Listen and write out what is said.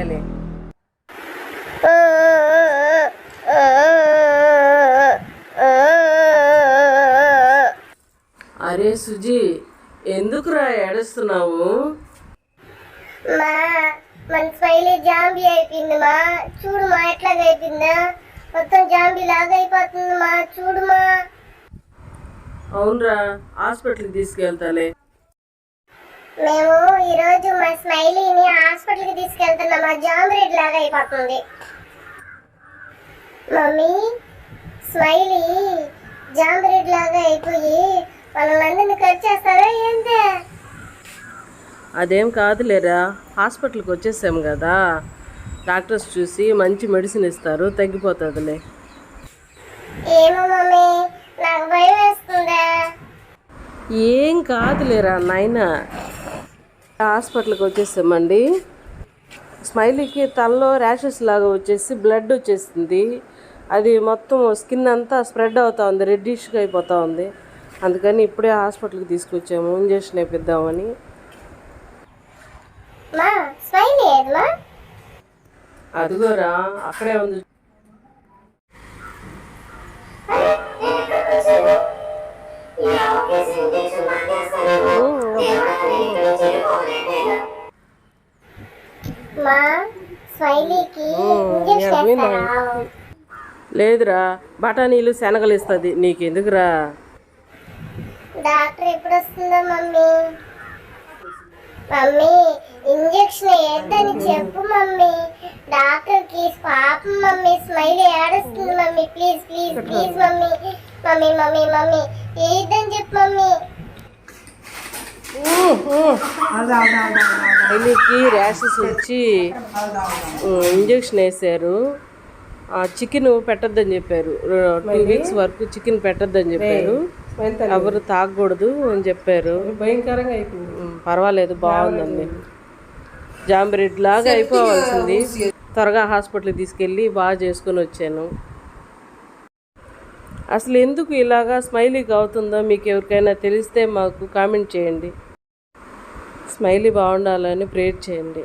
కోసమేలే అరే సుజీ ఎందుకురా ఏడుస్తున్నావు? మా మన స్మైలీ జాంబీ అయిపోయింది మా. చూడు మా ఎట్లాగ అయిపోయిందా? మొత్తం జాంబీ లాగా అయిపోతుంది మా. చూడు మా. అవునరా హాస్పిటల్కి తీసుకెళ్తాలే. మేము ఈరోజు మా స్మైలీని తీసుకెళ్తున్నాం మా జాంబీ లాగా అయిపోతుంది. మమ్మీ స్మైలీ జాంబీ లాగా అయిపోయి వాళ్ళందరినీ ఖర్చు చేస్తారా ఏంటే? అదేం కాదులేరా హాస్పిటల్కి వచ్చేసాం కదా. డాక్టర్స్ చూసి మంచి మెడిసిన్ ఇస్తారు తగ్గిపోతుందిలే. ఏమో మమ్మీ నాకు భయం వేస్తుందా? ఏం కాదులేరా నాయన. హాస్పిటల్కి వచ్చేసామండి. స్మైలీకి తలలో ర్యాషెస్ లాగా వచ్చేసి బ్లడ్ వచ్చేసింది అది మొత్తం స్కిన్ అంతా స్ప్రెడ్ అవుతా ఉంది రెడ్డిష్గా అయిపోతా ఉంది. అందుకని ఇప్పుడే హాస్పిటల్కి తీసుకొచ్చాము ఇంజక్షన్ వేపిద్దామని. అదిగోరా అక్కడే ఉంది. లేదురా బఠానీలు శనగలు ఇస్తుంది నీకెందుకురా? డాక్టర్ ఎప్పుడు వస్తుందో మమ్మీ? మమ్మీ ఇంజక్షన్ వేద్దని చెప్పు మమ్మీ. డాక్టర్కి పాపం మమ్మీ స్మైల్ ఏడుస్తుంది mummy. Please please please mummy. Mummy mummy mummy. ఏదని చెప్పు మమ్మీ. స్మైలీకి ర్యాషెస్ వచ్చి ఇంజక్షన్ వేసారు చికెన్ పెట్టొద్దని చెప్పారు. టూ వీక్స్ వరకు చికెన్ పెట్టొద్దని చెప్పారు. ఎవరు తాగకూడదు అని చెప్పారు. భయంకరంగా అయిపోయింది. పర్వాలేదు బాగుందండి. జాంబ్రెడ్ లాగా అయిపోవాల్సింది. త్వరగా హాస్పిటల్కి తీసుకెళ్ళి బాగా చేసుకొని వచ్చాను. అసలు ఎందుకు ఇలాగా స్మైలీకి అవుతుందో మీకు ఎవరికైనా తెలిస్తే మాకు కామెంట్ చేయండి. స్మైలీ బాగుండాలని ప్రేర్ చేయండి.